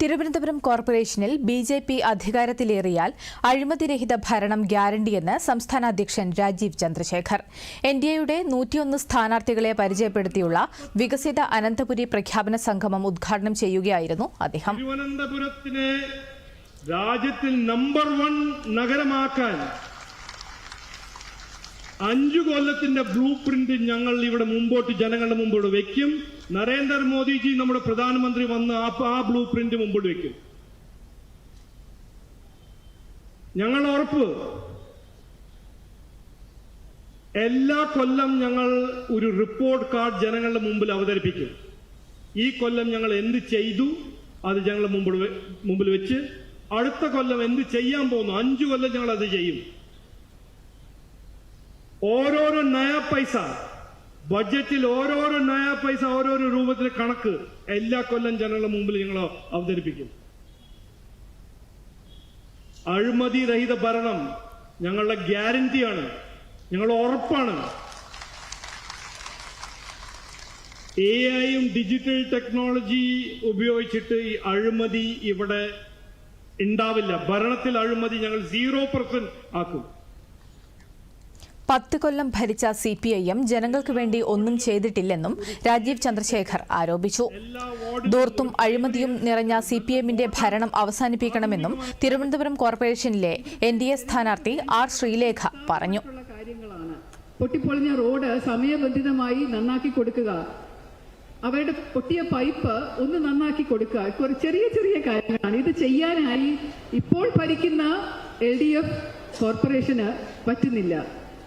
തിരുവനന്തപുരം കോർപ്പറേഷനിൽ B J P അധികാരത്തിലേറിയാൽ അഴിമതിരഹിത ഭരണം ഗ്യാരണ്ടിയെന്ന് സംസ്ഥാന അധ്യക്ഷൻ രാജീവ് ചന്ദ്രശേഖർ. എൻ ഡി എയുടെ നൂറ്റിയൊന്ന് സ്ഥാനാർത്ഥികളെ പരിചയപ്പെടുത്തിയുള്ള വികസിത അനന്തപുരി പ്രഖ്യാപന സംഗമം ഉദ്ഘാടനം ചെയ്യുകയായിരുന്നു അദ്ദേഹം. തിരുവനന്തപുരത്തിനെ രാജ്യത്തിൽ നമ്പർ വൺ നഗരമാക്കാൻ അഞ്ചു കൊല്ലത്തിന്റെ ബ്ലൂ പ്രിന്റ് ഞങ്ങൾ ഇവിടെ മുമ്പോട്ട് ജനങ്ങളുടെ മുമ്പോട്ട് വെക്കും. നരേന്ദ്രമോദിജി നമ്മുടെ പ്രധാനമന്ത്രി വന്ന് ആ ബ്ലൂ പ്രിന്റ് മുമ്പോട്ട് വെക്കും. ഞങ്ങൾ ഉറപ്പ് എല്ലാ കൊല്ലം ഞങ്ങൾ ഒരു റിപ്പോർട്ട് കാർഡ് ജനങ്ങളുടെ മുമ്പിൽ അവതരിപ്പിക്കും. ഈ കൊല്ലം ഞങ്ങൾ എന്ത് ചെയ്തു? അത് ഞങ്ങളുടെ മുമ്പിൽ മുമ്പിൽ വെച്ച്. അടുത്ത കൊല്ലം എന്ത് ചെയ്യാൻ പോകുന്നു? അഞ്ചു കൊല്ലം ഞങ്ങൾ അത് ചെയ്യും. ഓരോരോ നയ പൈസ. ബഡ്ജറ്റിൽ ഓരോരോ നയ പൈസ ഓരോരോ രൂപത്തിലെ കണക്ക് എല്ലാ കൊല്ലം ജനങ്ങളുടെ മുമ്പിൽ ഞങ്ങൾ അവതരിപ്പിക്കും. അഴിമതി രഹിത ഭരണം ഞങ്ങളുടെ ഗ്യാരണ്ടിയാണ് ഞങ്ങളുടെ ഉറപ്പാണ്. എ ഐയും ഡിജിറ്റൽ ടെക്നോളജി ഉപയോഗിച്ചിട്ട് ഈ അഴിമതി ഇവിടെ ഉണ്ടാവില്ല. ഭരണത്തിൽ അഴിമതി ഞങ്ങൾ സീറോ പെർസെന്റ് ആക്കും. പത്ത് കൊല്ലം ഭരിച്ച സി പി ഐ എം ജനങ്ങൾക്ക് വേണ്ടി ഒന്നും ചെയ്തിട്ടില്ലെന്നും രാജീവ് ചന്ദ്രശേഖർ ആരോപിച്ചു. ദൂർത്തും അഴിമതിയും നിറഞ്ഞ സി പി എമ്മിന്റെ ഭരണം അവസാനിപ്പിക്കണമെന്നും തിരുവനന്തപുരം കോർപ്പറേഷനിലെ എൻ ഡി എ സ്ഥാനാർത്ഥി ആർ ശ്രീലേഖ പറഞ്ഞു. പൊട്ടിപ്പൊളിഞ്ഞ റോഡ് സമയബന്ധിതമായി നന്നാക്കി കൊടുക്കുക. അവരുടെ പൊട്ടിയ പൈപ്പ് ഒന്ന് നന്നാക്കി കൊടുക്കുക. ചെറിയ ചെറിയ കാര്യങ്ങളാണ്. ഇത് ചെയ്യാനായി ഇപ്പോൾ ഭരിക്കുന്ന എൽ ഡി എഫ് കോർപ്പറേഷന് പറ്റുന്നില്ല.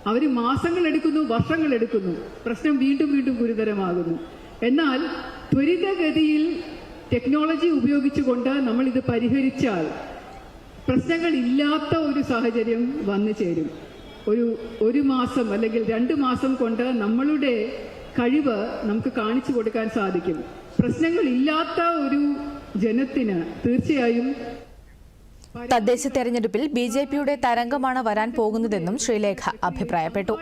അവർ മാസങ്ങൾ എടുക്കുന്നു വർഷങ്ങൾ എടുക്കുന്നു. പ്രശ്നം വീണ്ടും വീണ്ടും ഗുരുതരമാകുന്നു. എന്നാൽ ത്വരിതഗതിയിൽ ടെക്നോളജി ഉപയോഗിച്ചുകൊണ്ട് നമ്മൾ ഇത് പരിഹരിച്ചാൽ പ്രശ്നങ്ങൾ ഇല്ലാത്ത ഒരു സാഹചര്യം വന്നു ചേരും. ഒരു ഒരു മാസം അല്ലെങ്കിൽ രണ്ട് മാസം കൊണ്ട് നമ്മളുടെ കഴിവ് നമുക്ക് കാണിച്ചു കൊടുക്കാൻ സാധിക്കും. പ്രശ്നങ്ങൾ ഇല്ലാത്ത ഒരു ജനത്തിന് തീർച്ചയായും തദ്ദേശ തെരഞ്ഞെടുപ്പിൽ ബി ജെ പിയുടെ തരംഗമാണ് വരാൻ പോകുന്നതെന്നും ശ്രീലേഖ അഭിപ്രായപ്പെട്ടു.